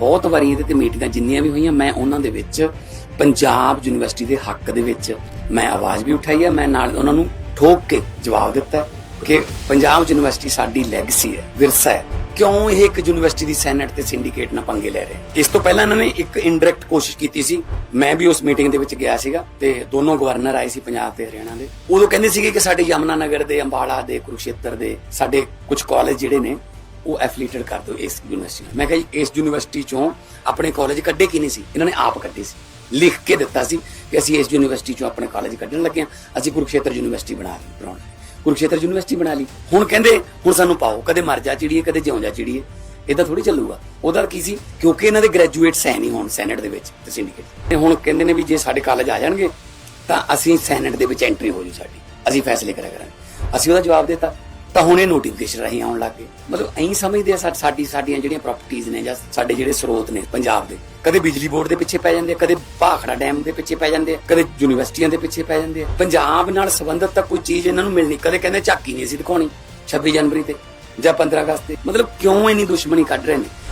ਬਹੁਤ ਵਾਰੀ ਇਹਦੇ ਤੇ ਮੀਟਿੰਗਾਂ ਜਿੰਨੀਆਂ ਵੀ ਹੋਈਆਂ, ਮੈਂ ਉਹਨਾਂ ਦੇ ਵਿੱਚ, ਪੰਜਾਬ ਯੂਨੀਵਰਸਿਟੀ ਦੇ ਹੱਕ ਦੇ ਵਿੱਚ ਮੈਂ ਆਵਾਜ਼ ਵੀ ਉਠਾਈ ਹੈ, ਮੈਂ ਨਾਲ ਉਹਨਾਂ ਨੂੰ ਠੋਕ ਕੇ ਜਵਾਬ ਦਿੱਤਾ ਕਿ ਪੰਜਾਬ ਯੂਨੀਵਰਸਿਟੀ ਸਾਡੀ ਲੈਗਸੀ ਹੈ, ਵਿਰਸਾ ਹੈ। ਕਿਉਂ ਇਹ ਇੱਕ ਯੂਨੀਵਰਸਿਟੀ ਦੀ ਸੈਨੇਟ ਤੇ ਸਿੰਡੀਕੇਟ ਨਾਲ ਪੰਗੇ ਲੈ ਰਹੇ ਇਸ ਤੋਂ ਪਹਿਲਾਂ ਇਹਨਾਂ ਨੇ ਇੱਕ ਇਨਡਾਇਰੈਕਟ ਕੋਸ਼ਿਸ਼ ਕੀਤੀ ਸੀ, ਮੈਂ ਵੀ ਉਸ ਮੀਟਿੰਗ ਦੇ ਵਿੱਚ ਗਿਆ ਸੀਗਾ ਤੇ ਦੋਨੋਂ ਗਵਰਨਰ ਆਏ ਸੀ ਪੰਜਾਬ ਤੇ ਹਰਿਆਣਾ ਦੇ। ਉਦੋਂ ਕਹਿੰਦੇ ਸੀਗੇ ਕਿ ਸਾਡੇ ਯਮਨਾ ਨਗਰ ਦੇ, ਅੰਬਾਲਾ ਦੇ, ਕੁਰੂਕਸ਼ੇਤਰ ਦੇ ਸਾਡੇ ਕੁਝ ਕਾਲਜ ਜਿਹੜੇ ਨੇ ਉਹ ਐਫੀਲੀਏਟਡ ਕਰ ਦਿਓ ਇਸ ਯੂਨੀਵਰਸਿਟੀ ਨਾਲ ਮੈਂ ਕਿਹਾ ਜੀ, ਇਸ ਯੂਨੀਵਰਸਿਟੀ ਚੋਂ ਆਪਣੇ ਕਾਲਜ ਕੱਢੇ ਕੀ ਨਹੀਂ ਸੀ? ਇਹਨਾਂ ਨੇ ਆਪ ਕੱਢੇ ਸੀ। ਲਿਖ ਕੇ ਦਿੱਤਾ ਸੀ ਕਿ ਅਸੀਂ ਇਸ ਯੂਨੀਵਰਸਿਟੀ ਚੋਂ ਆਪਣੇ ਕਾਲਜ ਕੱਢਣ ਲੱਗੇ ਹਾਂ। ਅਸੀਂ ਕੁਰੂਕਸ਼ੇਤਰ ਯੂਨੀਵਰਸਿਟੀ ਬਣਾ ਲਈ, ਬਣਾਉਣਾ ਹੈ। ਕੁਰੂਕਸ਼ੇਤਰ ਯੂਨੀਵਰਸਿਟੀ ਬਣਾ ਲਈ। ਹੁਣ ਕਹਿੰਦੇ, ਹੁਣ ਸਾਨੂੰ ਪਾਓ, ਕਦੇ ਮਰ ਜਾ ਚਿੜੀਏ ਕਦੇ ਜਿਉਂ ਜਾ ਚਿੜੀਏ ਇਦਾਂ ਥੋੜੀ ਚੱਲੂਗਾ। ਉਹਦਾ ਕੀ ਸੀ? ਕਿਉਂਕਿ ਇਹਨਾਂ ਦੇ ਗ੍ਰੈਜੂਏਟਸ ਹੈ ਨਹੀਂ ਹੁਣ ਸੈਨੇਟ ਦੇ ਵਿੱਚ, ਤੇ ਸਿੰਡੀਕੇਟ ਤੇ ਹੁਣ ਕਹਿੰਦੇ ਨੇ ਵੀ ਜੇ ਸਾਡੇ ਕਾਲਜ ਆ ਜਾਣਗੇ, ਤਾਂ ਅਸੀਂ ਸੈਨੇਟ ਦੇ ਵਿੱਚ ਐਂਟਰੀ ਹੋ ਜੂ ਸਾਡੀ। ਅਸੀਂ ਫੈਸਲੇ ਕਰਿਆ ਕਰਾਂਗੇ। ਅਸੀਂ ਉਹਦਾ ਜਵਾਬ ਦਿੱਤਾ। ਤਾਂ ਹੁਣ ਇਹ ਨੋਟੀਫਿਕੇਸ਼ਨ ਰਹੀ ਆਉਣ ਲੱਗ ਗਏ। ਮਤਲਬ ਐਂ ਸਮਝਦੇ ਆ ਸਾਡੀ, ਸਾਡੀਆਂ ਜਿਹੜੀਆਂ ਪ੍ਰਾਪਰਟੀਆਂ ਨੇ ਜਾਂ ਸਾਡੇ ਜਿਹੜੇ ਸਰੋਤ ਨੇ ਪੰਜਾਬ ਦੇ, ਕਦੇ ਬਿਜਲੀ ਬੋਰਡ ਦੇ ਪਿੱਛੇ ਪੈ ਜਾਂਦੇ ਕਦੇ ਭਾਖੜਾ ਡੈਮ ਦੇ ਪਿੱਛੇ ਪੈ ਜਾਂਦੇ ਆ, ਕਦੇ ਯੂਨੀਵਰਸਿਟੀਆਂ ਦੇ ਪਿੱਛੇ ਪੈ ਜਾਂਦੇ ਆ। ਪੰਜਾਬ ਨਾਲ ਸੰਬੰਧਿਤ ਤਾਂ ਕੋਈ ਚੀਜ਼ ਇਹਨਾਂ ਨੂੰ ਮਿਲਣੀ, ਕਦੇ ਕਹਿੰਦੇ ਝਾਕੀ ਨਹੀਂ ਸੀ ਦਿਖਾਉਣੀ 26 ਜਨਵਰੀ ਤੇ ਜਾਂ 15 ਅਗਸਤ ਤੇ। ਮਤਲਬ ਕਿਉਂ ਇੰਨੀ ਦੁਸ਼ਮਣੀ ਕੱਢ ਰਹੇ ਨੇ?